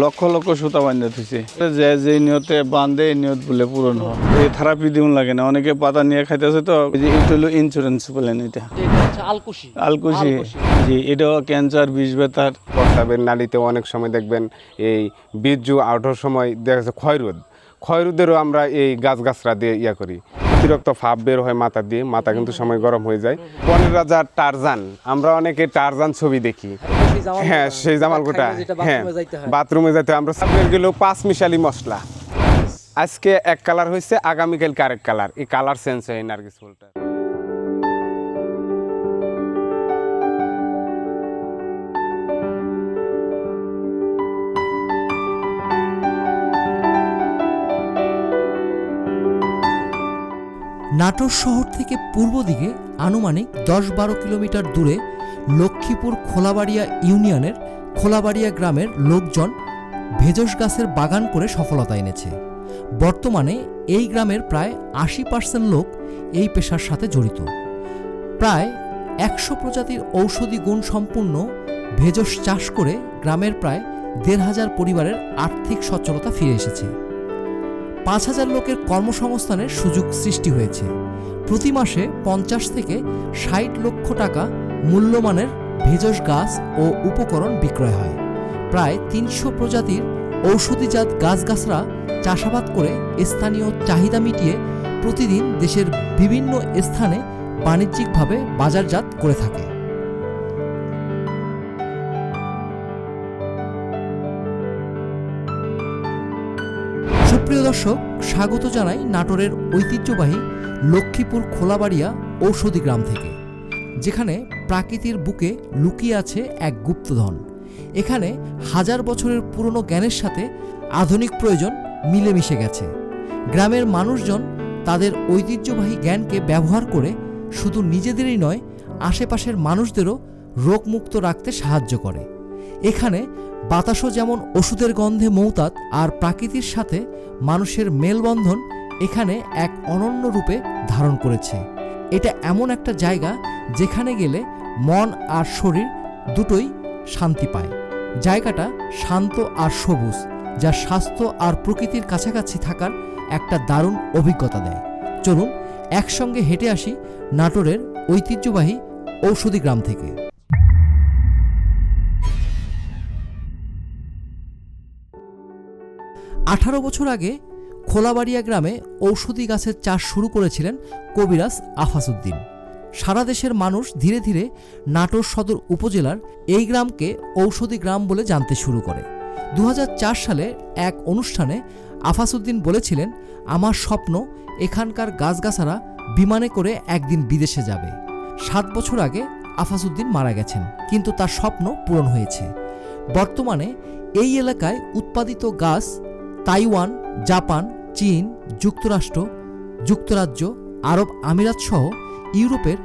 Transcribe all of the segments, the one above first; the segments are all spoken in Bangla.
লক্ষ লক্ষ সুতা বান্ধে থুইছে। যে যে নিয়তে বান্ধে এই নিয়ত বলে পূরণ হয়। এই থেরাপি দিউন লাগে না। অনেকে পাতা নিয়ে খাইতেছে তো এই যে এটা হলো ইন্স্যুরেন্স বলেন এটা। এটা আলকুশি। আলকুশি। জি এটাও ক্যান্সার বিষ বেতার প্রস্তাবের নালীতে অনেক সময় দেখবেন এই বীর্যু আউটার সময় দেখা যাচ্ছে ক্ষয়রোদ ক্ষয়রোদেরও আমরা এই গাছগাছরা দিয়ে ইয়া করি। অতিরিক্ত ফাপ বের হয় মাথা দিয়ে মাথা কিন্তু সময় গরম হয়ে যায়। পনেরো রাজার টারজান আমরা অনেকে টারজান ছবি দেখি। হ্যাঁ সেই জামালকোটা গোটা হ্যাঁ বাথরুমে যাইতে যেতে আমরা সামনের গেল পাঁচ মিশালি মশলা। আজকে এক কালার হয়েছে আগামীকাল কারেক কালার। এই কালার চেঞ্জ হয় নার্গিস ফুলটা নাটোর শহর থেকে পূর্ব দিকে আনুমানিক দশ বারো কিলোমিটার দূরে লক্ষ্মীপুর খোলাবাড়িয়া ইউনিয়নের খোলাবাড়িয়া গ্রামের লোকজন ভেষজ গাছের বাগান করে সফলতা এনেছে। বর্তমানে এই গ্রামের প্রায় আশি পার্সেন্ট লোক এই পেশার সাথে জড়িত। প্রায় একশো প্রজাতির ঔষধি গুণ সম্পূর্ণ ভেষজ চাষ করে গ্রামের প্রায় দেড় হাজার পরিবারের আর্থিক সচ্ছলতা ফিরে এসেছে। পাঁচ হাজার লোকের কর্মসংস্থানের সুযোগ সৃষ্টি হয়েছে। প্রতি মাসে পঞ্চাশ থেকে ষাট লক্ষ টাকা মূল্যমানের ভেষজ গাছ ও উপকরণ বিক্রয় হয়। প্রায় তিনশো প্রজাতির ঔষধিজাত গাছগাছরা চাষাবাদ করে স্থানীয় চাহিদা মিটিয়ে প্রতিদিন দেশের বিভিন্ন স্থানে বাণিজ্যিকভাবে বাজারজাত করে থাকে। দর্শক, স্বাগত জানাই নাটোরের ঐতিহ্যবাহী লক্ষ্মীপুর খোলাবাড়িয়া ঔষধি গ্রাম থেকে, যেখানে প্রাকৃতির বুকে লুকিয়ে আছে এক গুপ্তধন। এখানে হাজার বছরের পুরনো জ্ঞানের সাথে আধুনিক প্রয়োজন মিলেমিশে গেছে। গ্রামের মানুষজন তাদের ঐতিহ্যবাহী জ্ঞানকে ব্যবহার করে শুধু নিজেদেরই নয়, আশেপাশের মানুষদেরও রোগমুক্ত রাখতে সাহায্য করে। এখানে বাতাসও যেমন ওষুধের গন্ধে মৌতাত, আর প্রাকৃতির সাথে মানুষের মেলবন্ধন এখানে এক অনন্য রূপে ধারণ করেছে। এটা এমন একটা জায়গা যেখানে গেলে মন আর শরীর দুটোই শান্তি পায়। জায়গাটা শান্ত আর সবুজ, যা স্বাস্থ্য আর প্রকৃতির কাছাকাছি থাকার একটা দারুণ অভিজ্ঞতা দেয়। চলুন একসঙ্গে হেঁটে আসি নাটোরের ঐতিহ্যবাহী ঔষধি গ্রাম থেকে। আঠারো বছর আগে খোলাবাড়িয়া গ্রামে ঔষধি গাছের চাষ শুরু করেছিলেন কবিরাজ আফাসুদ্দিন। সারা দেশের মানুষ ধীরে ধীরে নাটোর সদর উপজেলার এই গ্রামকে ঔষধি গ্রাম বলে জানতে শুরু করে। দু হাজার চার সালে এক অনুষ্ঠানে আফাসুদ্দিন বলেছিলেন, আমার স্বপ্ন এখানকার গাছগাছারা বিমানে করে একদিন বিদেশে যাবে। সাত বছর আগে আফাসুদ্দিন মারা গেছেন, কিন্তু তার স্বপ্ন পূরণ হয়েছে। বর্তমানে এই এলাকায় উৎপাদিত গাছ তাইওয়ান, জাপান, চীন, যুক্তরাষ্ট্র, যুক্তরাজ্য, আরব আমিরাত সহ ইউরোপের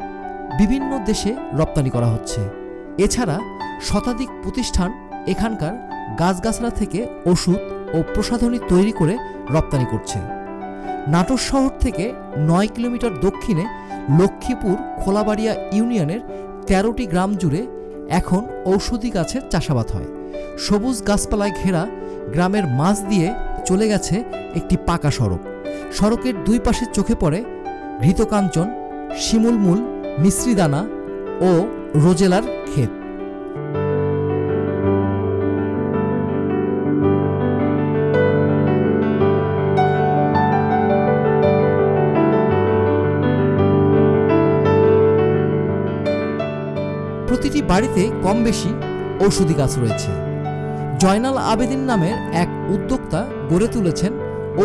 বিভিন্ন দেশে রপ্তানি করা হচ্ছে। এছাড়া শতাধিক প্রতিষ্ঠান এখানকার গাছগাছরা থেকে ওষুধ ও প্রসাধনী তৈরি করে রপ্তানি করছে। নাটোর শহর থেকে নয় কিলোমিটার দক্ষিণে লক্ষ্মীপুর খোলাবাড়িয়া ইউনিয়নের তেরোটি গ্রাম জুড়ে এখন ঔষধি গাছের চাষাবাদ হয়। সবুজ গাছপালায় ঘেরা গ্রামের মাঝ দিয়ে চলে গেছে একটি পাকা সড়ক। সড়কের দুই পাশে চোখে পড়ে ঘৃতকাঞ্চন, শিমুলমূল, মিশ্রিদানা ও রোজেলার ক্ষেত। প্রতিটি বাড়িতে কম বেশি ঔষধি গাছ রয়েছে। জয়নাল আবেদিন নামের এক উদ্যোক্তা গড়ে তুলেছেন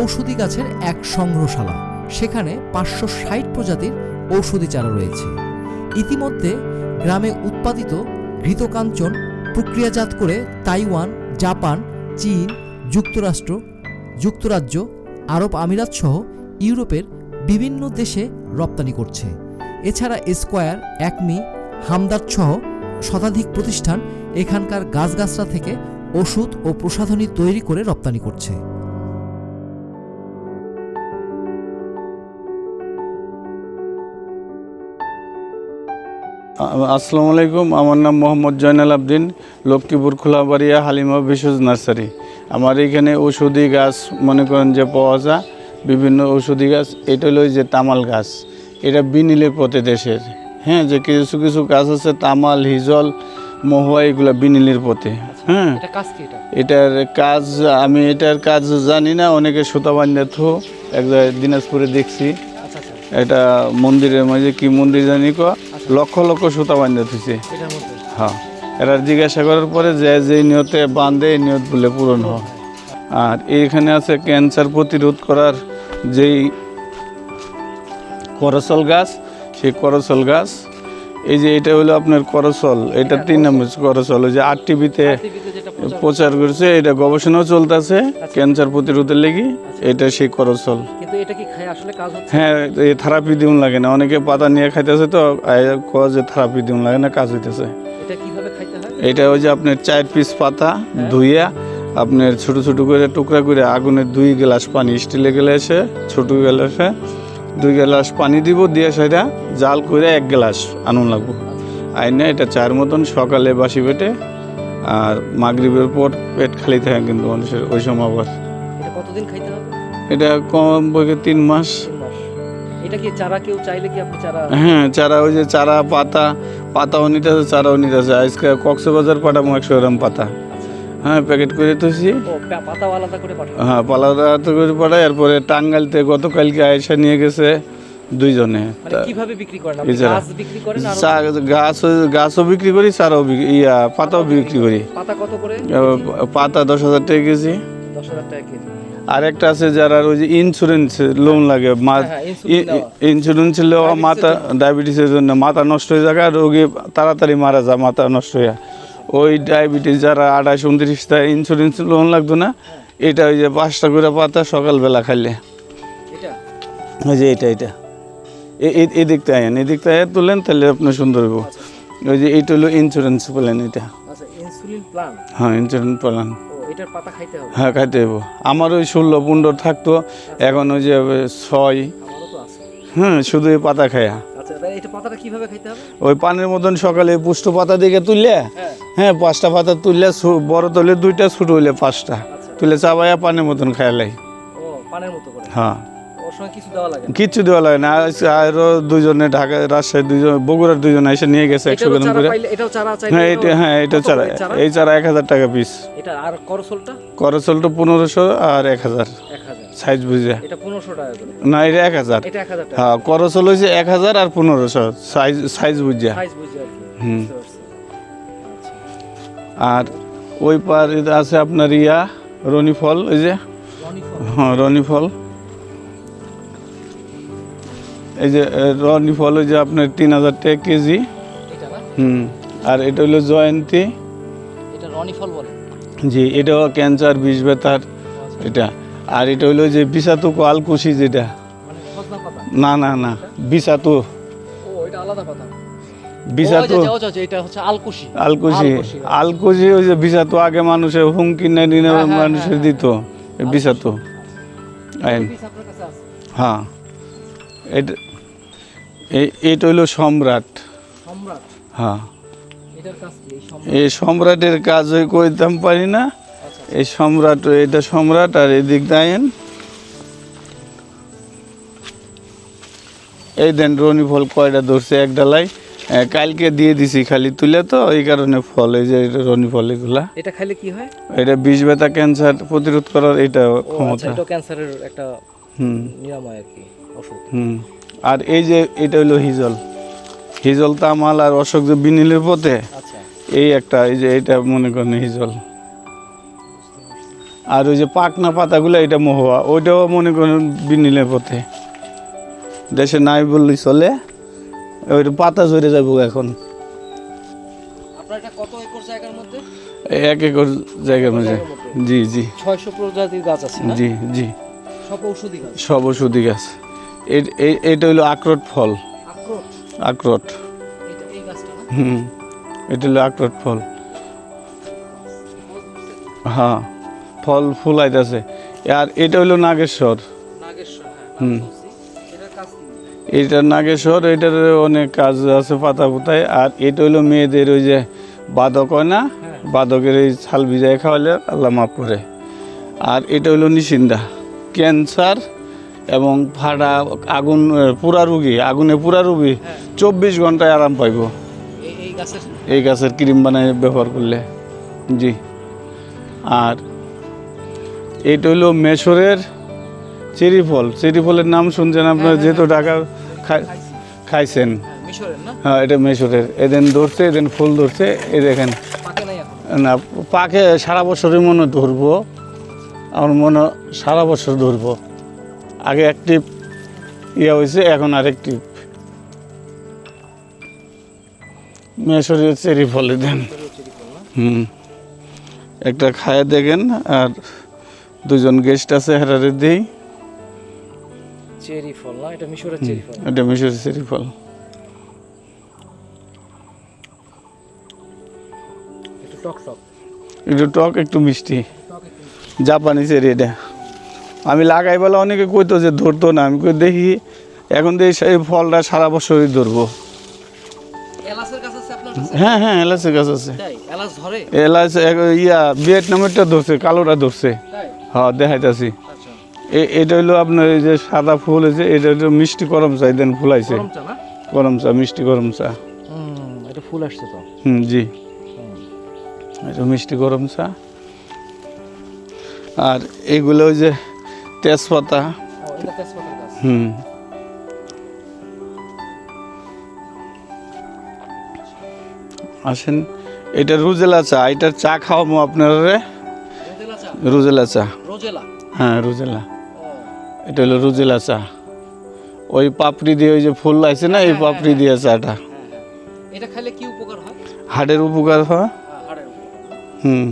ঔষধি গাছের এক সংগ্রহশালা। সেখানে পাঁচশো ষাট প্রজাতির ঔষধি চারা রয়েছে। ইতিমধ্যে গ্রামে উৎপাদিত ঘৃতকাঞ্চন প্রক্রিয়াজাত করে তাইওয়ান, জাপান, চীন, যুক্তরাষ্ট্র, যুক্তরাজ্য, আরব আমিরাত সহ ইউরোপের বিভিন্ন দেশে রপ্তানি করছে। এছাড়া স্কোয়ার, একমি, হামদার্দ সহ শতাধিক প্রতিষ্ঠান এখানকার গাছগাছরা থেকে ওষুধ ও প্রসাধনী তৈরি করে রপ্তানি করছে। আসসালামু আলাইকুম আমার নাম মোহাম্মদ জয়নাল আবদিন লক্ষ্মীপুর খোলাবাড়িয়া হালিমা ভেষজ নার্সারি। আমার এখানে ঔষধি গাছ মনে করেন যে পাওয়া যায় বিভিন্ন ঔষধি গাছ এটা হলো যে তামাল গাছ। এটা বিনিলের পথে দেশের। হ্যাঁ যে কিছু কিছু গাছ আছে তামাল হিজল মহুয়া এগুলো বিনিলের পথে। হ্যাঁ। কি এটা? এটার কাজ আমি এটার কাজ জানি না অনেকে সুতা বান্ধা থো এক জায়গায় দিনাজপুরে দেখছি। আচ্ছা আচ্ছা। এটা মন্দিরের মাঝে কি মন্দির জানি ক? লক্ষ লক্ষ সুতা বান্ধে এটার হ্যাঁ। এরা জিজ্ঞাসা করার পরে যে যে নিয়তে বাঁধে এই নিয়ত বলে পূরণ হয়। আর এইখানে আছে ক্যান্সার প্রতিরোধ করার যেই করসল গাছ সেই করসল গাছ এই যে এটা হলো আপনার করসল এটা তিন নম্বর করসল ওই যে আর টিভিতে প্রচার- করছে এটা গবেষণাও চলতেছে ক্যান্সার প্রতিরোধের লেগে এটা সেই করসল। হ্যাঁ এই থেরাপি দিউন লাগে না অনেকে পাতা নিয়ে খাইতেছে তো কয় যে থেরাপি দিউন লাগে না কাজ হইতেছে। এটা হয়? ওই যে আপনার চার পিস পাতা ধুইয়া আপনার ছোট ছোট করে টুকরা করে আগুনে দুই গ্লাস পানি স্টিলে গ্লাসে ছোট গ্লাসে দুই গ্লাস পানি দিব দিয়ে সেটা জাল করে এক গ্লাস আনুন লাগবো। আইনে এটা চার মতন সকালে বাসি পেটে আর মাগরিবের পর পেট খালি থাকে কিন্তু মানুষের ওই সময় আবার। এটা কতদিন খাইতে হবে? এটা কম বইকে তিন মাস। এটা কি চারা কেউ চাইলে কি আপনি চারা হ্যাঁ চারা ওই যে চারা পাতা পাতাও নিতেছে চারাও নিতেছে আজকে কক্সবাজার পাঠাবো একশো গ্রাম পাতা। হ্যাঁ প্যাকেট করে আলাদা পাঠানো হ্যাঁ পালাদা তো করে পাঠাই এরপরে টাঙ্গাইলতে গতকালকে আয়সা নিয়ে গেছে দুইজনে। মানে কীভাবে বিক্রি করেন গাছ বিক্রি করেন গাছ গাছও বিক্রি করি চারাও বিক্রি ইয়া পাতাও বিক্রি করি। পাতা কত করে? পাতা দশ হাজার টাকা কেজি। দশ হাজার টাকা কেজি। আর একটা আছে যারা ওই যে ইন্স্যুরেন্স লোন লাগে মা- হ্যাঁ। ইন্স্যুরেন্স নেওয়া মাথা ডায়াবেটিসের জন্য। মাথা নষ্ট হয়ে যায় রোগী তাড়াতাড়ি মারা যায় মাথা নষ্ট হয়ে ওই ডায়াবেটিস যারা আঠাশ উনত্রিশটা ইন্স্যুরেন্স লোন লাগতো না এটা ওই যে পাঁচটা করে পাতা সকালবেলা খাইলে। ওই যে এটা এটা। এদিকটা আয়েন এদিকটা আয় তুলেন তাহলে আপনার সুন্দর হব ওই যে এইটা হলো ইন্স্যুরেন্স প্ল্যান এটা। আচ্ছা হ্যাঁ ইন্স্যুরেন্স প্ল্যান খাইতে হবে? হ্যাঁ খাইতে হইব। আমার ওই ষোলো পনেরো থাকতো এখন ওই যে ছয়। হ্যাঁ শুধু এই পাতা খায়া। আচ্ছা এটা পাতাটা কীভাবে খাইতে হবে? ওই পানির মতন সকালে পুষ্ট পাতা দিকে তুললে হ্যাঁ। হ্যাঁ পাঁচটা পাতা তুললে বড় তুললে দুইটা ছোট হইলে পাঁচটা। আচ্ছা। তুলে চাবাইয়া পানির মতন খাইলাই পানের মতো হ্যাঁ। ওর সঙ্গে কিছু দেওয়া লাগে না। কিচ্ছু দেওয়া লাগে না। আজ- আরও দুজনে ঢাকা রাজশাহী দুজন বগুড়ার দুজন এসে নিয়ে গেছে একশো গ্রাম করে। হ্যাঁ এটা হ্যাঁ এটা চারা। এই চারা এক হাজার টাকা পিস আর করসলটা করচলটা পনেরোশো আর এক হাজার। সাইজ বুঝে। না এটা এক হাজার। হ্যাঁ করচল হয়েছে এক হাজার আর পনেরোশো। সাইজ সাইজ বুঝে। হুম। আর ওই পার আছে আপনার ইয়া রনি ফল ওই যে? হ্যাঁ রনি ফল। এই যে রনি ফল যে আপনার তিন হাজার টাকা কেজি। হুম আর এটা হলো জয়ন্তী। এটা রনি ফল বলে। জি এটাও ক্যান্সার বিষ ব্যথার এটা। আর এটা হলো যে বিষাতু আলকুশি যেটা। মানে না না না বিষাতু আচ্ছা, আচ্ছা, আচ্ছা, আলকুশি। আলকুশি। ওই যে বিষাতু আগে মানুষের হুমকি হ্যাঁ, হ্যাঁ, মানুষের হ্যাঁ, দিত বিষাতু হ্যাঁ। এটা এই- এইটা হইল সম্রাট। সম্রাট? হ্যাঁ। এই সম্রাটের কাজ ওই কইতাম পারি না। আচ্ছা এই সম্রাট এটা সম্রাট আর এদিক দায়েন এই দেন রনি ফল কয়টা ধরছে এক ডালাই কালকে দিয়ে দিছি খালি তুলে তো এই কারণে ফল এই যে এটা রনি ফল এগুলা। এটা খাইলে কি হয়? এটা বিষ ব্যথা ক্যান্সার প্রতিরোধ করার এটা আচ্ছা ক্ষমতা। এটা ক্যান্সারের একটা হুম। নিরাময় আর কি ওষুধ। হুম। আর এই যে এটা হলো হিজল। হিজল তামাল আর অশোক যে বিনিলের পথে আচ্ছা। এই একটা এই যে এটা মনে করেন হিজল। আর ওই যে পাকনা পাতাগুলো এটা মহুয়া ওইটাও মনে করেন বিনিলের পথে। দেশে নাই বললেই চলে ওইটা পাতা ঝরে যাব এখন। একর জায়গার মধ্যে? এক একর জায়গার মাঝে জি জি। ছয়শো প্রজাতির গাছ আছে জি জি। সব ঔষধি গাছ। সব ওষুধি গাছ। এটা হলো আখরোট ফল। আক্রোট আখরোট। হুম। এটা হলো আখরোট ফল। হ্যাঁ। ফল ফুল আইতাছে আর এটা হলো নাগেশ্বর। হুম। হ্যাঁ কি? এটা নাগেশ্বর এটার অনেক কাজ আছে পাতা পুতায় আর এটা হলো মেয়েদের ওই যে বাদক হয় না? হ্যাঁ। বাদকের এই ছাল ভিজায় খাওয়ালে আল্লাহ মাফ করে। আর এটা হলো নিশিন্দা। ক্যান্সার এবং ফাটা আগুন পুরা রুগী আগুনে পুরা রুগী চব্বিশ ঘন্টায় আরাম পাইব। এই গাছের? ক্রিম বানায় ব্যবহার করলে। জি। আর এটা হলো মেশরের চেরি ফল। চেরি ফলের নাম শুনছেন আপনার যেহেতু ঢাকা খাই- খাইছেন। হ্যাঁ হ্যাঁ এটা মেশরের। এদিন ধরছে এদিন ফুল ধরছে। এই দেখেন। না পাকে সারা বছরই মনে ধরবো। আমার মনে সারা বছর ধরবো। আগে একটি ইয়ে হয়েছে এখন আরেকটি মেশরীয় চেরি ফলে দেন হুম। একটা খায় দেখেন আর দুজন গেস্ট আছে হেরারে দিই। চেরি ফল না? এটা মিশরের চেরি ফল। এটা মিশরের চেরি ফল। একটু টক টক। একটু টক একটু মিষ্টি। জাপানি চেরি এটা। আমি লাগাই বলে অনেকে কইতো যে ধরতো না। আমি কই দেখি এখন দেখি সেই ফলটা সারা বছরই ধরবো। হ্যাঁ হ্যাঁ এলাচের গাছ আছে। এলাচ ইয়া ভিয়েতনামেরটা ধরছে কালোটা ধরছে। হ্যাঁ দেখাইতাছি। আচ্ছা। এ- এটা হলো আপনার এই যে সাদা ফুল হয়েছে এটা হলো মিষ্টি গরম চা দেন ফুলাইছে। গরম চা মিষ্টি গরম চা। এটা ফুল আসছে তো। হুম জি। এটা মিষ্টি গরম চা। আর এগুলো ওই যে তেজপাতা। হুম। আসেন এটা রুজেলা চা এটার চা খাওয়াবো আপনারা রোজেলা চা? হ্যাঁ রুজেলা। এটা হলো রুজেলা চা। ওই পাপড়ি দিয়ে ওই যে ফুল আছে না এই পাপড়ি দিয়ে চাটা। হ্যাঁ হ্যাঁ। এটা খাইলে কি উপকার হয়? হাড়ের উপকার হয়? হ্যাঁ, হুম।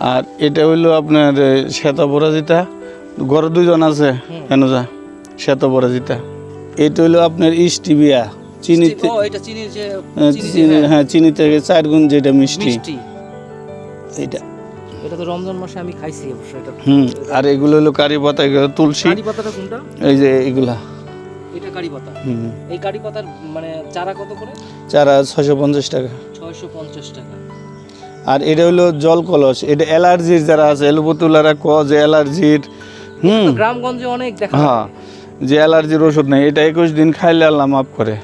আর এটা হইল আপনার শ্বেতা পরাজিতা। ঘরে দুজন আছে কেন যা শ্বেত পরাজিতা। এটা হইল আপনার ইস্টিবিয়া চিনিতে ও এটা চিনির যে হ্যাঁ, চিনি হ্যাঁ, হ্যাঁ চিনি থেকে চার গুণ যেটা মিষ্টি। এটা এটা তো রমজান মাসে আমি খাইছি অবশ্য এটা হুম আর এগুলো হলো কারি পাতা এগুলো তুলসী। কারি পাতাটা কোনটা? এই যে এগুলা। এটা কারি পাতা। হুম। এই কারি পাতার মানে চারা কত করে? চারা ছশো পঞ্চাশ টাকা। ছয়শো পঞ্চাশ টাকা। আর এটা হলো জল কলস এটা অ্যালার্জির যারা আছে এলোপতুলারা ক যে অ্যালার্জির হুম। গ্রামগঞ্জে অনেক দেখা হ্যাঁ যে অ্যালার্জির ওষুধ নেই এটা একুশ দিন খাইলে আল্লাহ মাফ করে।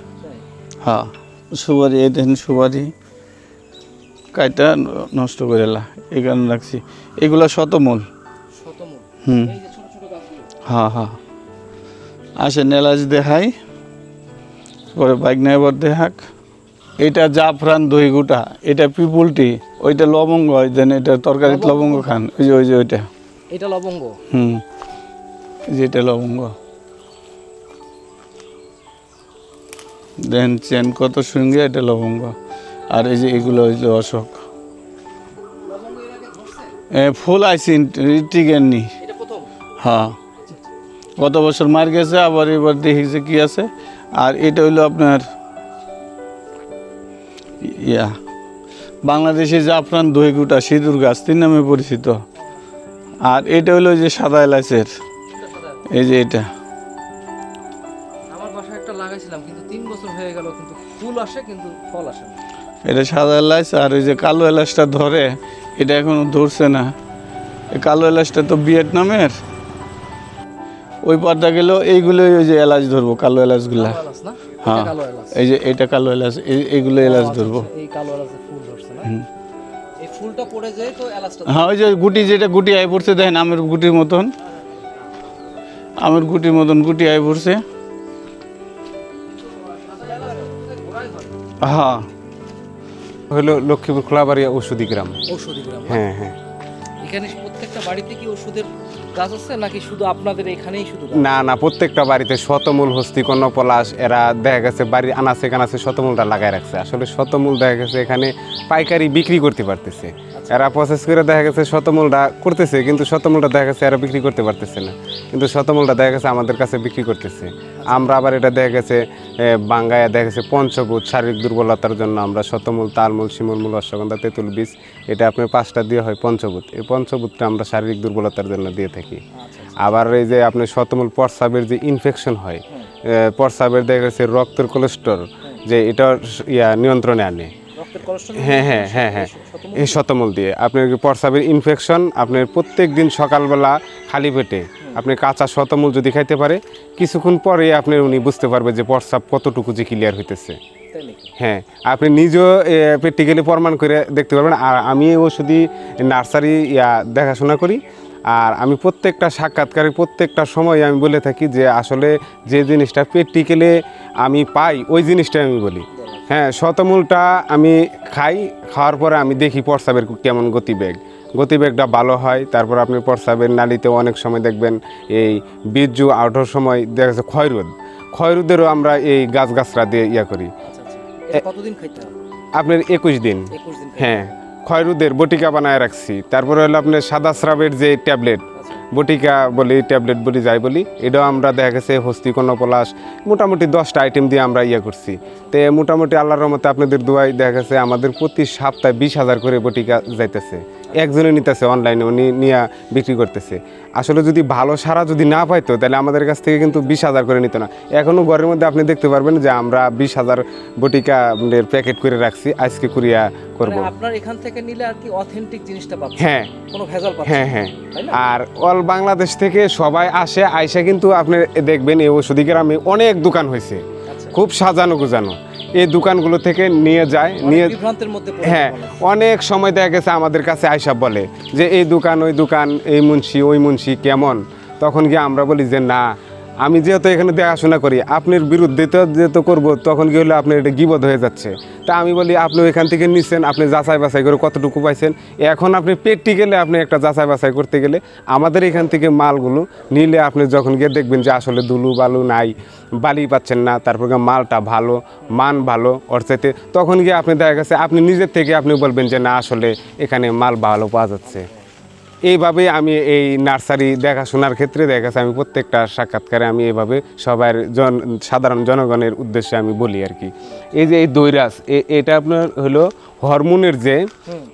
হ্যাঁ সুপারি এই দেখেন সুপারি কাইটা নষ্ট করে এলা এই কারণে রাখছি। এগুলো শতমূল। হুম। হ্যাঁ হ্যাঁ। আসেন এলাচ দেখাই পরে বাইক নেবার দেখাক। এটা জাফরান দই গুটা এটা পিপুলটি ওইটা লবঙ্গ দেন এটা তরকারিতে লবঙ্গ? খান ওই যে ওই যে ওইটা। এটা লবঙ্গ? হুম এই যে এটা লবঙ্গ। দেন চেন কত সঙ্গে এটা লবঙ্গ। আর এই যে এগুলো ওই যে অশোক। ফুল আইসি টিকেন নি। এটা প্রথম? হ্যাঁ। গত বছর মার গেছে আবার এবার দেখি যে কি আছে। আর এটা হইল আপনার ইয়া। বাংলাদেশে জাফরান দহিগুটা সিঁদুর গাছ তিন নামে পরিচিত। আর এটা হলো যে সাদা এলাচের। এই যে এটা। আমার বাসায় একটা লাগাইছিলাম কিন্তু তিন বছর হয়ে গেল কিন্তু ফুল আসে কিন্তু ফল আসে না। এটা সাদা এলাচ আর ওই যে কালো এলাচটা ধরে এটা এখনও ধরছে না। এই কালো এলাচটা তো ভিয়েতনামের। ওই পাটটা গেলেও এইগুলোই ওই যে এলাচ ধরবো কালো এলাচগুলা। হ্যাঁ। এই যে এটা কালো এলাচ এই- এইগুলো এলাচ আচ্ছা, ধরবো। আচ্ছা, এই কালো এলাচের ফুল ধরছে না? এই ফুলটা পড়ে যায় তো এলাচটা হ্যাঁ ওই যে গুটি যেটা গুটি আই পড়ছে দেখেন আমের গুটির মতন। আমের গুটির মতন গুটি আই পড়ছে। হ্যাঁ। হলো লক্ষ্মীপুর খোলাবাড়িয়া ঔষধি গ্রাম। ঔষধি গ্রাম হ্যাঁ হ্যাঁ। এখানে প্রত্যেকটা বাড়িতে কি ওষুধের গাছ আছে নাকি শুধু আপনাদের এখানেই শুধু না না প্রত্যেকটা বাড়িতে শতমূল হস্তি কর্ণপলাশ এরা দেখা গেছে বাড়ির আনাচে কানাচে শতমূলটা লাগাই রাখছে। আসলে শতমূল দেখা গেছে এখানে পাইকারি বিক্রি করতে পারতেছে। এরা প্রসেস করে দেখা গেছে শতমূলটা করতেছে কিন্তু শতমূলটা দেখা গেছে এরা বিক্রি করতে পারতেছে না। কিন্তু শতমূলটা দেখা গেছে আমাদের কাছে বিক্রি করতেছে। আমরা আবার এটা দেখা গেছে বাঙ্গায় দেখা গেছে পঞ্চভূত শারীরিক দুর্বলতার জন্য আমরা শতমূল তালমূল শিমুলমূল অশ্বগন্ধা তেঁতুল বীজ এটা আপনার পাঁচটা দিয়ে হয় পঞ্চভূত। এই পঞ্চভূতটা আমরা শারীরিক দুর্বলতার জন্য দিয়ে থাকি। আবার এই যে আপনার শতমূল প্রস্রাবের যে ইনফেকশন হয় প্রস্রাবের দেখা গেছে রক্তের কোলেস্ট্রল যে এটা ইয়া নিয়ন্ত্রণে আনে। হ্যাঁ হ্যাঁ হ্যাঁ হ্যাঁ। এই শতমূল দিয়ে। আপনার প্রস্রাবের ইনফেকশন আপনার প্রত্যেক দিন সকালবেলা খালি পেটে আপনি কাঁচা শতমূল যদি খাইতে পারে কিছুক্ষণ পরে আপনি উনি বুঝতে পারবে যে প্রস্রাব কতটুকু যে ক্লিয়ার হইতেছে। হ্যাঁ আপনি নিজেও প্র্যাকটিক্যালি প্রমাণ করে দেখতে পারবেন। আর আমি এই ওষুধই নার্সারি ইয়া দেখাশোনা করি। আর আমি প্রত্যেকটা সাক্ষাৎকারে প্রত্যেকটা সময় আমি বলে থাকি যে আসলে যে জিনিসটা প্র্যাকটিক্যালি আমি পাই ওই জিনিসটাই আমি বলি। হ্যাঁ শতমূলটা আমি খাই খাওয়ার পরে আমি দেখি প্রস্রাবের কেমন গতিবেগ। গতিবেগটা ভালো হয় তারপর আপনি প্রস্রাবের নালীতে অনেক সময় দেখবেন এই বীর্যু আউটার সময় দেখা যাচ্ছে ক্ষয়রোধ। ক্ষয়রোধেরও আমরা এই গাছগাছরা দিয়ে ইয়া করি। আচ্ছা আচ্ছা। আপনার একুশ দিন। হ্যাঁ ক্ষয়রোধের বটিকা বানায় রাখছি। তারপরে হলো আপনার সাদা স্রাবের যে ট্যাবলেট আচ্ছা। বটিকা বলি ট্যাবলেট বলি যাই বলি এটাও আমরা দেখা গেছে হস্তি পলাশ মোটামুটি দশটা আইটেম দিয়ে আমরা ইয়ে করছি। তো মোটামুটি আল্লাহর রহমতে আপনাদের দোয়াই দেখা গেছে আমাদের প্রতি সপ্তাহে বিশ হাজার করে বটিকা যাইতেছে। একজনে নিতেছে অনলাইনে উনি নিয়ে বিক্রি করতেছে। আসলে যদি ভালো সারা যদি না পাইতো তাহলে আমাদের কাছ থেকে কিন্তু বিশ হাজার করে নিত না। এখনও ঘরের মধ্যে আপনি দেখতে পারবেন যে আমরা বিশ হাজার বটিকা প্যাকেট করে রাখছি আজকে কুরিয়া করব। মানে আপনার এখান থেকে নিলে আর কি অথেন্টিক জিনিসটা পাবেন? হ্যাঁ। কোনো ভেজাল হ্যাঁ হ্যাঁ। আর অল বাংলাদেশ থেকে সবাই আসে আইসা কিন্তু আপনি দেখবেন এই ওষুধি গ্রামে অনেক দোকান হয়েছে। আচ্ছা। খুব সাজানো গুজানো এই দোকানগুলো থেকে নিয়ে যায় নিয়ে হ্যাঁ অনেক সময় দেখা গেছে আমাদের কাছে আইসা বলে যে এই দোকান ওই দোকান এই মুন্সি ওই মুন্সি কেমন? তখন গিয়ে আমরা বলি যে না আমি যেহেতু এখানে দেখাশোনা করি, আপনার বিরুদ্ধে তো যেহেতু করব, তখন কি হলো আপনার এটা গিবদ হয়ে যাচ্ছে। তা আমি বলি, আপনি এখান থেকে নিচ্ছেন আপনি যাচাই বাছাই করে কতটুকু পাইছেন। এখন আপনি পেটটি গেলে আপনি একটা যাচাই বাছাই করতে গেলে আমাদের এখান থেকে মালগুলো নিলে আপনি যখন গিয়ে দেখবেন যে আসলে দুলু বালু নাই, বালি পাচ্ছেন না, তারপর মালটা ভালো, মান ভালো, ওর তখন গিয়ে আপনি দেখা গেছে, আপনি নিজের থেকে আপনি বলবেন যে না, আসলে এখানে মাল ভালো পাওয়া যাচ্ছে। এইভাবে আমি এই নার্সারি দেখাশোনার ক্ষেত্রে দেখা গেছে আমি প্রত্যেকটা সাক্ষাৎকারে আমি এইভাবে সবার জন সাধারণ জনগণের উদ্দেশ্যে আমি বলি আর কি এই যে এই দৈরাস এটা আপনার হলো হরমোনের যে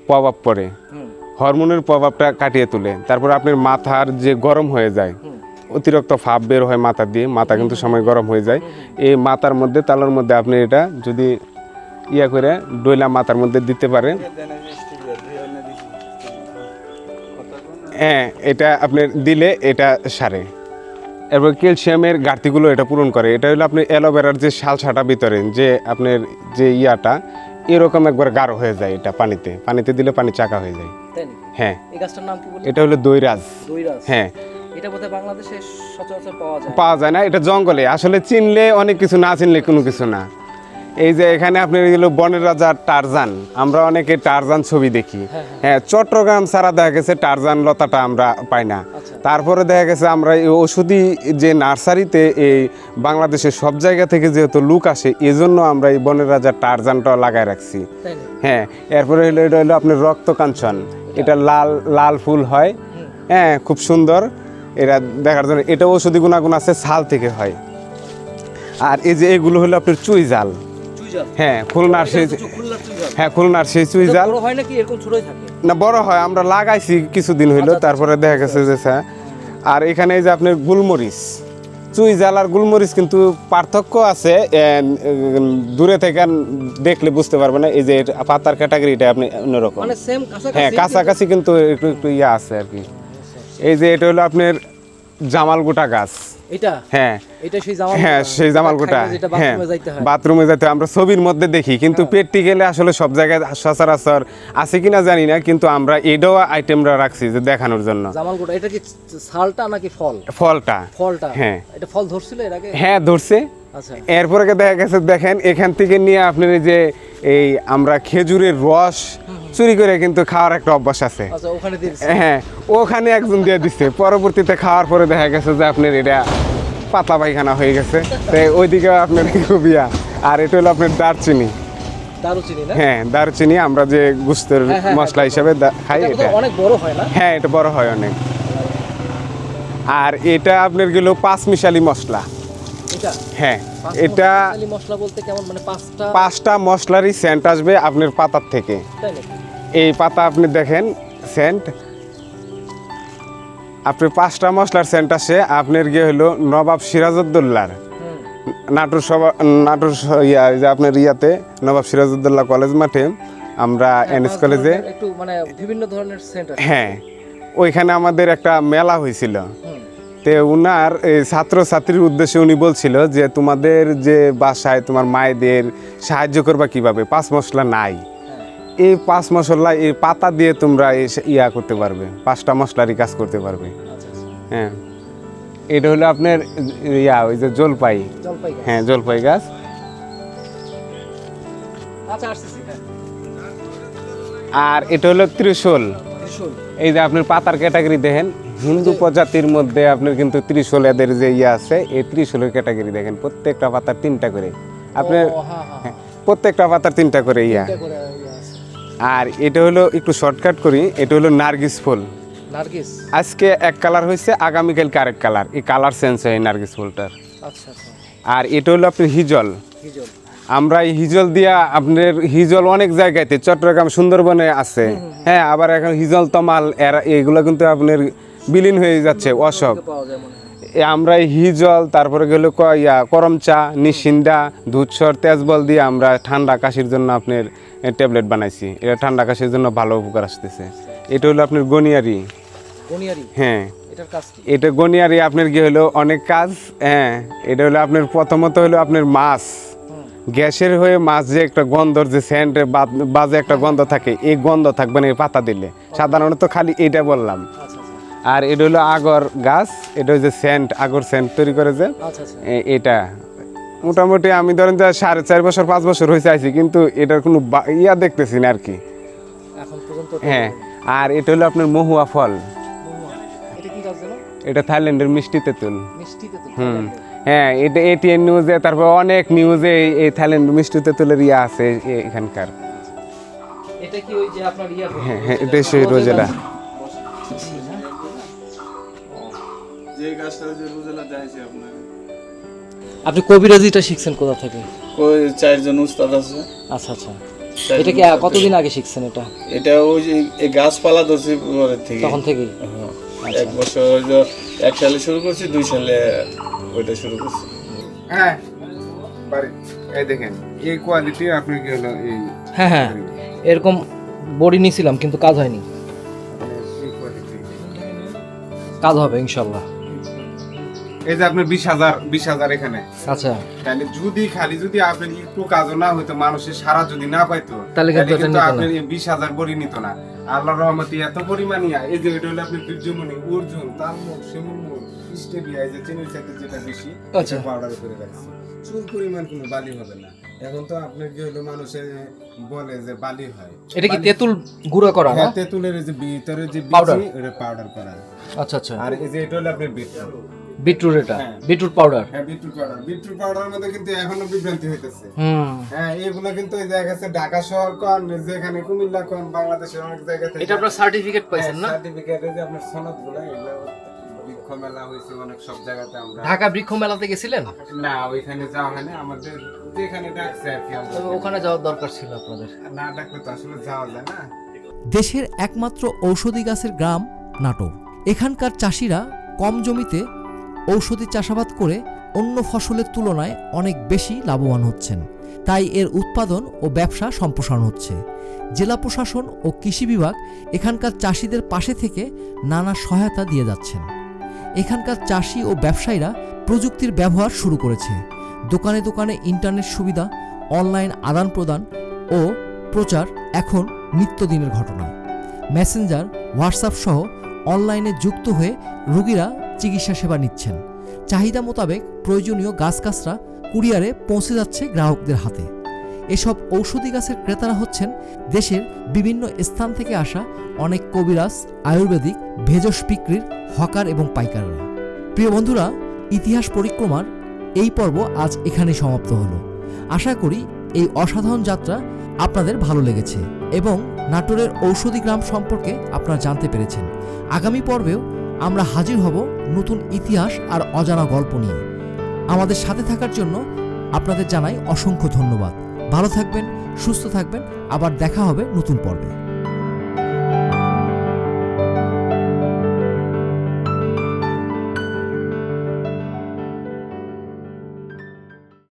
প্রভাব পড়ে হরমোনের প্রভাবটা কাটিয়ে তোলে তারপর আপনার মাথার যে গরম হয়ে যায় অতিরিক্ত ফাপ বের হয় মাথা দিয়ে মাথা কিন্তু সময় গরম হয়ে যায় এই মাথার মধ্যে তালার মধ্যে আপনি এটা যদি ইয়া করে ডইলা মাথার মধ্যে দিতে পারেন হ্যাঁ এটা আপনার দিলে এটা সারে। এরপর ক্যালসিয়ামের ঘাটতিগুলো এটা পূরণ করে। এটা হলো আপনি অ্যালোভেরার যে শালসাটা ভিতরে যে আপনার যে ইয়াটা এরকম একবার গাঢ় হয়ে যায় এটা পানিতে। পানিতে দিলে পানি চাকা হয়ে যায়। হ্যাঁ। এটা হলো দৈরাজ। হ্যাঁ। পাওয়া যায় না এটা জঙ্গলে। আসলে চিনলে অনেক কিছু না চিনলে কোনো কিছু না। এই যে এখানে আপনার গেল বনের রাজা টারজান। আমরা অনেকে টারজান ছবি দেখি। হ্যাঁ চট্টগ্রাম ছাড়া দেখা গেছে টারজান লতাটা আমরা পাই না। আচ্ছা। তারপরে দেখা গেছে আমরা এই ওষুধি যে নার্সারিতে এই বাংলাদেশের সব জায়গা থেকে যেহেতু লুক আসে এজন্য আমরা এই বনের রাজা টারজানটা লাগাই রাখছি হ্যাঁ এরপরে হলো এটা হলো আপনার রক্ত কাঞ্চন এটা লাল লাল ফুল হয়। হ্যাঁ খুব সুন্দর। এটা দেখার জন্য এটা ওষুধি গুণাগুণ আছে ছাল থেকে হয়। আর এই যে এগুলো হলো আপনার চুই জাল। চুইজাল হ্যাঁ খুলনার সেই হ্যাঁ খুলনার সেই চুই জাল হয় নাকি এরকম ছোটই থাকে? না বড় হয় আমরা লাগাইছি কিছুদিন হইল আচ্ছা, তারপরে দেখা গেছে যে হ্যাঁ আর এখানে এই যে আপনার গুলমরিচ চুই জাল আর গুলমরিচ কিন্তু পার্থক্য আছে দূরে থেকে দেখলে বুঝতে পারবে না এই যে পাতার ক্যাটাগরিটা আপনি অন্যরকম। মানে হ্যাঁ কাছাকাছি কিন্তু একটু একটু ইয়ে আছে আর কি। এই যে এটা হলো আপনার জামালগোটা গাছ। এটা? হ্যাঁ। এটা সেই জামাল হ্যাঁ সেই জামালগোটা। হ্যাঁ বাথরুমে যাইতে। আমরা ছবির মধ্যে দেখি কিন্তু পেটটি গেলে আসলে সব জায়গায় সচরাচর আছে কিনা জানি না কিন্তু আমরা এটাও আইটেমরা রাখছি যে দেখানোর জন্য। জামালগোটা এটা কি ছালটা নাকি ফল? ফলটা। ফলটা? হ্যাঁ। এটা ফল ধরছিল এর আগে? হ্যাঁ ধরছে। এরপরে দেখা গেছে দেখেন এখান থেকে নিয়ে আপনার যে এই আমরা খেজুরের রস চুরি করে কিন্তু খাওয়ার একটা অভ্যাস আছে। আচ্ছা। হ্যাঁ ওখানে একজন দিয়ে দিচ্ছে পরবর্তীতে খাওয়ার পরে দেখা গেছে যে আপনার এটা পাতলা পায়খানা হয়ে গেছে। তো ওইদিকে আপনার খুব ইয়া। আর এটা হলো আপনার দারচিনি। হ্যাঁ দারচিনি আমরা যে গুস্তের হ্যাঁ, হ্যাঁ, মশলা হিসাবে খাই এটা এটা। অনেক বড় হয় না? হ্যাঁ এটা বড় হয় অনেক। আর এটা আপনার গেল পাঁচ মিশালি মশলা। হ্যাঁ এটা মশলা বলতে কেমন? মানে পাঁচটা পাঁচটা মশলারই সেন্ট আসবে আপনার পাতার থেকে। এই পাতা আপনি দেখেন সেন্ট আপনি পাঁচটা মশলার সেন্ট আসে আপনার গিয়ে হলো নবাব সিরাজউদ্দৌলার। নাটোর সভা নাটোর ইয়া যে আপনার ইয়াতে নবাব সিরাজউদ্দৌলা কলেজ মাঠে আমরা এনএস পাঁচ কলেজে একটু মানে বিভিন্ন ধরনের সেন্টার হ্যাঁ ওইখানে আমাদের একটা মেলা হয়েছিল। তে উনার এই ছাত্র ছাত্রীর উদ্দেশ্যে উনি বলছিল যে তোমাদের যে বাসায় তোমার মায়েদের সাহায্য করবা কীভাবে? পাঁচ মশলা নাই। এই পাঁচ মশলা এই পাতা দিয়ে তোমরা ইয়া করতে পারবে পাঁচটা মশলারই কাজ করতে পারবে। হ্যাঁ। এটা হলো আপনার ইয়া ওই যে জলপাই। হ্যাঁ জলপাই গাছ। আচ্ছা হ্যাঁ। আর এটা হলো ত্রিশূল। ত্রিশূল। এই যে আপনার পাতার ক্যাটাগরি দেখেন। হিন্দু প্রজাতির মধ্যে আপনার কিন্তু ত্রিশূল এদের যে ইয়ে আছে এই ত্রিশূলের ক্যাটাগরি দেখেন প্রত্যেকটা পাতার তিনটা করে। আপনার হ্যাঁ প্রত্যেকটা পাতার তিনটা করে ইয়া। আর এটা হলো একটু শর্টকাট করি এটা হলো নার্গিস ফুল। নার্গিস? আজকে এক কালার হয়েছে আগামীকালকে আরেক কালার এই কালার চেঞ্জ হয় নার্গিস ফুলটার। আচ্ছা আচ্ছা। আর এটা হলো আপনার হিজল। হিজল। আমরা এই হিজল দিয়া আপনার হিজল অনেক জায়গাতে চট্টগ্রাম সুন্দরবনে আছে। হ্যাঁ আবার এখন হিজল তমাল এরা এগুলো কিন্তু আপনার বিলীন হয়ে যাচ্ছে অসব আমরা হিজল তারপরে গেল ইয়া করম চা নিশিন্দা দুধসর তেজবল দিয়ে আমরা ঠান্ডা কাশির জন্য আপনার ট্যাবলেট বানাইছি। এটা ঠান্ডা কাশির জন্য ভালো উপকার আসতেছে। এটা হলো আপনার গনিয়ারি। হ্যাঁ। এটা গনিয়ারি আপনার কি হলো অনেক কাজ হ্যাঁ। এটা হলো আপনার প্রথমত হলো আপনার মাছ। গ্যাসের হয়ে মাছ যে একটা গন্ধর যে সেন্ট বাজে একটা গন্ধ থাকে এই গন্ধ থাকবে না এই পাতা দিলে। সাধারণত খালি এটা বললাম। আচ্ছা। আর এটা হলো আগর গাছ এটা হচ্ছে সেন্ট আগর সেন্ট তৈরি করে যে আচ্ছা আচ্ছা। এটা। মোটামুটি আমি ধরেন যে সাড়ে চার বছর পাঁচ বছর হয়েছে আছি কিন্তু এটার কোনো ইয়া দেখতেছি না আর কি। হ্যাঁ আর এটা হলো আপনার মহুয়া ফল। এটা এটা থাইল্যান্ডের মিষ্টি তেঁতুল। হুম। হ্যাঁ এটা এটিএন নিউজে তারপর অনেক নিউজে এই থাইল্যান্ড মিষ্টি তেঁতুলের ইয়া আছে এখানকার। এটা কি ওই যে আপনার ইয়া হ্যাঁ হ্যাঁ সেই রোজেলা যে গাছটা যে রোজেলা দেখাইছি আপনার আপনি কবিরাজিটা শিখছেন কোথা থেকে? ওই চারজন উস্তাদ আছে। আচ্ছা আচ্ছা। এটা কি কতদিন আগে শিখছেন এটা? এটা ওই যে এই গাছপালা ধরছি পরের থেকে। তখন থেকেই? হ্যাঁ। এক বছর ওই যে এক সালে শুরু করছি দুই সালে ওইটা শুরু করছি। হ্যাঁ বাড়ি এই দেখেন এই কোয়ালিটি আপনি কি হলো এই হ্যাঁ হ্যাঁ। এরকম বড়ি নিয়েছিলাম কিন্তু কাজ হয়নি। কাজ হবে ইনশাল্লাহ। এই যে আপনার বিশ হাজার বিশ হাজার এখানে। আচ্ছা। তাহলে যদি খালি যদি আপনি একটু কাজও না হইতো মানুষের সারা যদি না পাইতো তাহলে কিন্তু এটা। আপনি বিশ হাজার নিত না। আল্লাহ রহমতে এত এই যে এটা হলো আপনি বীর্যমণি অর্জুন তালমুখ শিমুলমুখ স্টেবিয়া এই যে চিনির যেটা বেশি আচ্ছা। পাউডার করে রাখছি। চুল পরিমাণ কোনো বালি হবে না। এখন তো আপনার কি হলো মানুষের বলে যে বালি হয়। এটা কি তেঁতুল গুঁড়ো করা হ্যাঁ, তেঁতুলের যে ভিতরে যে। বিচি ওটা পাউডার করা আচ্ছা আচ্ছা। আর এই যে এটা হলো আপনার বিটরুট বিটরুট এটা হ্যাঁ। বিটরুট পাউডার হ্যাঁ বিটরুট পাউডার বিটরুট পাউডারের মধ্যে কিন্তু এখনও বিভ্রান্তি হইতেছে। হুম। হ্যাঁ এগুলো কিন্তু এই জায়গা আছে ঢাকা শহর কোন যেখানে কুমিল্লা কোন বাংলাদেশের অনেক জায়গা থেকে এটা আপনার সার্টিফিকেট পাইছেন না? সার্টিফিকেটে যে আপনার সনদগুলো এগুলো বৃক্ষ মেলা হয়েছে অনেক সব জায়গাতে আমরা। ঢাকা বৃক্ষ মেলাতে গেছিলেন? না ওইখানে যাওয়া হয় না আমাদের যেখানে ডাকছে আর কি আমরা ওখানে যাওয়ার দরকার ছিল আপনাদের। না ডাকলে তো আসলে যাওয়া যায় না। দেশের একমাত্র ঔষধি গাছের গ্রাম নাটোর। এখানকার চাষিরা কম জমিতে ঔষধি চাষাবাদ করে অন্য ফসলের তুলনায় অনেক বেশি লাভবান হচ্ছেন। তাই এর উৎপাদন ও ব্যবসা সম্প্রসারণ হচ্ছে। জেলা প্রশাসন ও কৃষি বিভাগ এখানকার চাষিদের পাশে থেকে নানা সহায়তা দিয়ে যাচ্ছেন। এখানকার চাষি ও ব্যবসায়ীরা প্রযুক্তির ব্যবহার শুরু করেছে। দোকানে দোকানে ইন্টারনেট সুবিধা, অনলাইন আদান প্রদান ও প্রচার এখন নিত্যদিনের ঘটনা। মেসেঞ্জার, হোয়াটসঅ্যাপ সহ অনলাইনে যুক্ত হয়ে রোগীরা চিকিৎসা সেবা নিচ্ছেন। চাহিদা মোতাবেক প্রয়োজনীয় গাছগাছরা কুরিয়ারে পৌঁছে যাচ্ছে গ্রাহকদের হাতে। এসব ঔষধি গাছের ক্রেতারা হচ্ছেন দেশের বিভিন্ন স্থান থেকে আসা অনেক কবিরাজ, আয়ুর্বেদিক, ভেষজ বিক্রির হকার এবং পাইকাররা। প্রিয় বন্ধুরা, ইতিহাস পরিক্রমার এই পর্ব আজ এখানেই সমাপ্ত হলো। আশা করি এই অসাধারণ যাত্রা আপনাদের ভালো লেগেছে এবং নাটোরের ঔষধি গ্রাম সম্পর্কে আপনারা জানতে পেরেছেন। আগামী পর্বেও আমরা হাজির হব নতুন ইতিহাস আর অজানা গল্প নিয়ে। আমাদের সাথে থাকার জন্য আপনাদের জানাই অসংখ্য ধন্যবাদ। ভালো থাকবেন, সুস্থ থাকবেন। আবার দেখা হবে নতুন পর্বে।